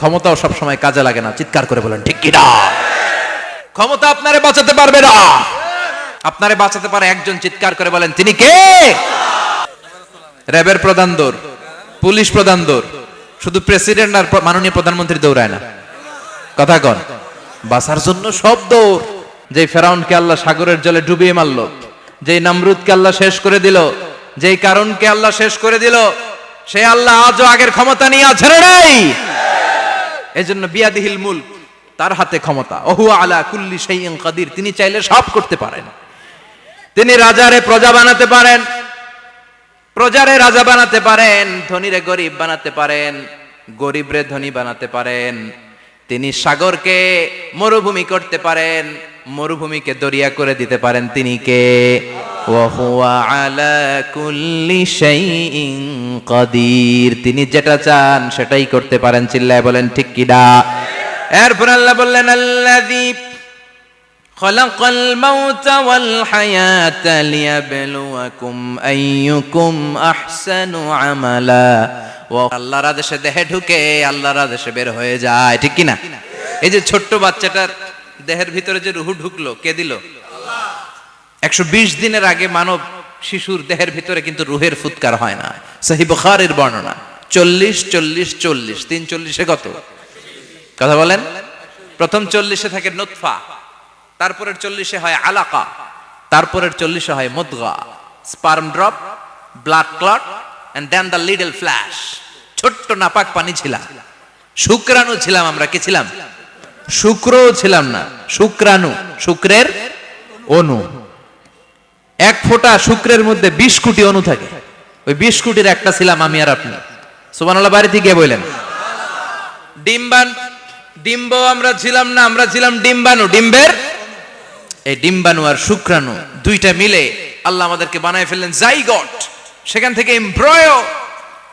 ক্ষমতাও সবসময় কাজে লাগে না, চিৎকার করে বলেন, ঠিক কিনা? ক্ষমতা আপনারে বাঁচাতে পারবে না। আপনারে বাঁচাতে পারে একজন, চিৎকার করে বলেন, তিনি কে? র্যাবের প্রধান দৌড়, পুলিশ প্রধান দৌড়, শুধু প্রেসিডেন্ট আর মাননীয় প্রধানমন্ত্রী দৌড়ায় না। কথা কন, বাঁচার জন্য সব দৌড় যে ফেরাউনকে আল্লাহ সাগরের জলে ডুবিয়ে মারল, যেই নামরুদকে আল্লাহ শেষ করে দিল, যেই কারণকে আল্লাহ শেষ করে দিল, সে আল্লাহ আজও আগের ক্ষমতা নিয়ে আছে নাই? এজন্য বিয়াদিহিল মুল তার হাতে ক্ষমতা। ওহু আলা কুল্লি শাইইন কাদির, তিনি চাইলে সব করতে পারেন। তিনি রাজারে প্রজা বানাতে পারেন, প্রজারে রাজা বানাতে পারেন, ধনীরে গরিব বানাতে পারেন, গরিবরে ধনী বানাতে পারেন। তিনি সাগরকে মরুভূমি করতে পারেন, মরুভূমিকে দরিয়া করে দিতে পারেন। তিনি কে? ওয়াহুয়া আলা কুল্লি শাইইন কাদির তিনি যেটা চান সেটাই করতে পারেন চিল্লায় বলেন ঠিক কিনা এরপর আল্লাহ বললেন আল্লাযী خلق الموت والحياة ليبلوكم أيكم أحسن عملا ও আল্লাহর আদেশে দেহে ঢুকে আল্লাহর আদেশে বের হয়ে যায় ঠিক কিনা এই যে ছোট্ট বাচ্চাটার দেহের ভিতরে যে রুহু ঢুকলো কে দিল একশো বিশ দিনের আগে মানব শিশুর দেহের ভিতরে কিন্তু রুহের ফুৎকার হয় না। সহি বুখারের বর্ণনা। চল্লিশ চল্লিশ চল্লিশ। তিন চল্লিশে কত? কথা বলেন? প্রথম চল্লিশে থাকে নোৎফা তারপরের চল্লিশে হয় আলাকা। তারপরের চল্লিশে হয় মুদগা। Sperm drop, blood clot and then the little flesh ছোট্ট নাপাক পানি ছিলাম। শুক্রাণু ছিলাম আমরা। কি ছিলাম? শুক্রও ছিলাম না। শুক্রাণু। শুক্রের অনু এক ফোঁটা শুক্রের মধ্যে বিশ কোটি অনু থাকে। ওই বিশ কোটির একটা ছিলাম আমি আর আপনি। সুবানাল্লাহ বাড়িতে গিয়ে বললেন, ডিম্বান ডিম্ব আমরা ছিলাম না, আমরা ছিলাম ডিম্বাণু। ডিম্বের? এই ডিম্বাণু আর শুক্রাণু দুইটা মিলে আল্লাহ আমাদেরকে বানায় ফেললেন জাইগট। সেখান থেকে এমব্রয়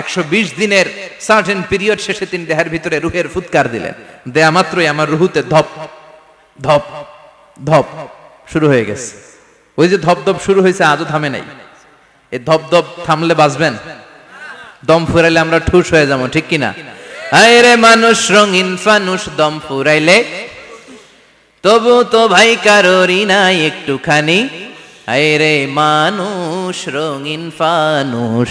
একশো বিশ দিনের সার্টেন পিরিয়ড শেষে তিনি দেহের ভিতরে রুহের ফুৎকার দিলেন। দেয়া মাত্রই আমার রুহুতে ধপ ধপ ধপ শুরু হয়ে গেছে। ওই যে ধপ ধপ শুরু হয়েছে, আজও থামে নাই। এই ধপ ধপ থামলে বাঁচবেন? দম ফুরাইলে আমরা ঠুস হয়ে যাব, ঠিক কিনা আয় রে মানুষ, রঙিন ফানুষ, দম ফুরাইলে তবু তো ভাই কারোরই নাই একটুখানি। আয় রে মানুষ, রঙিন ফানুষ।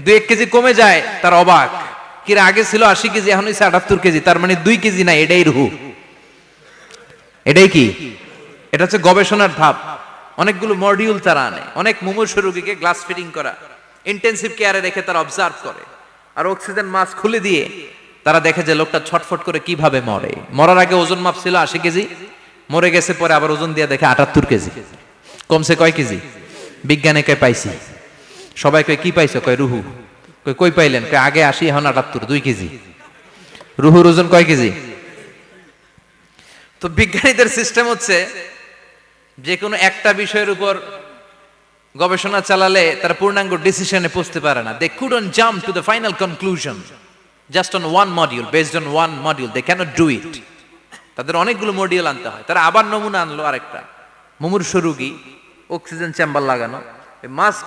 দুই এক কেজি কমে যায়, তার অবাক। কিরা, আগে ছিল আশি কেজি, এখন হয়েছে আটাত্তর কেজি, তার মানে দুই কেজি না এটাই রুহু। এটাই কি? এটা হচ্ছে গবেষণার ধাপ। অনেকগুলো মডিউল তারা আনে, অনেক মুমূর্ষ রোগীকে গ্লাস ফিটিং করা ইন্টেন্সিভ কেয়ারে রেখে তারা অবজার্ভ করে, আর অক্সিজেন মাস্ক খুলে দিয়ে তারা দেখে যে লোকটা ছটফট করে কীভাবে মরে। মরার আগে ওজন মাপ ছিল আশি কেজি, মরে গেছে পরে আবার ওজন দিয়ে দেখে আটাত্তর কেজি। কমছে কয় কেজি? বিজ্ঞানে কয় পাইছি। সবাই কয়, কি পাইছো? কয়, রুহু। কই কই পাইলেন? কয়, আগে আসি এখন আটাত্তর, দুই কেজি। রুহুর ওজন কয় কেজি? তো বিজ্ঞানীদের সিস্টেম হচ্ছে যে কোনো একটা বিষয়ের উপর গবেষণা চালালে তারা পূর্ণাঙ্গ ডিসিশনে পৌঁছতে পারে না। They couldn't jump to the final conclusion just on one module based on one module they cannot do it তাদের অনেকগুলো মডিউল আনতে হয়। তারা আবার নমুনা আনলো আরেকটা। মুমূর্ষ রুগী অক্সিজেন চেম্বার লাগানো মাস্ক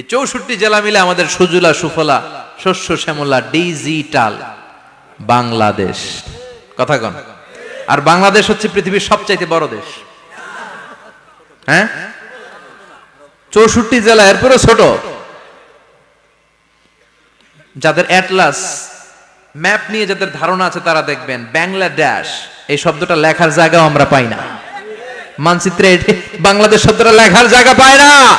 এই চৌষট্টি জেলা মিলে আমাদের সুজলা, সুফলা, শস্য, শ্যামলা, ডিজিটাল বাংলাদেশ। কথা কন। আর বাংলাদেশ হচ্ছে পৃথিবীর সবচাইতে বড় দেশ। হ্যাঁ? চৌষট্টি জেলা এরপরে ছোট। যাদের অ্যাটলাস, ম্যাপ নিয়ে যাদের ধারণা আছে তারা দেখবেন, বাংলাদেশ। এই শব্দটা লেখার জায়গাও আমরা পাই না। মানচিত্রে বাংলাদেশ শব্দটা লেখার জায়গা পায় না।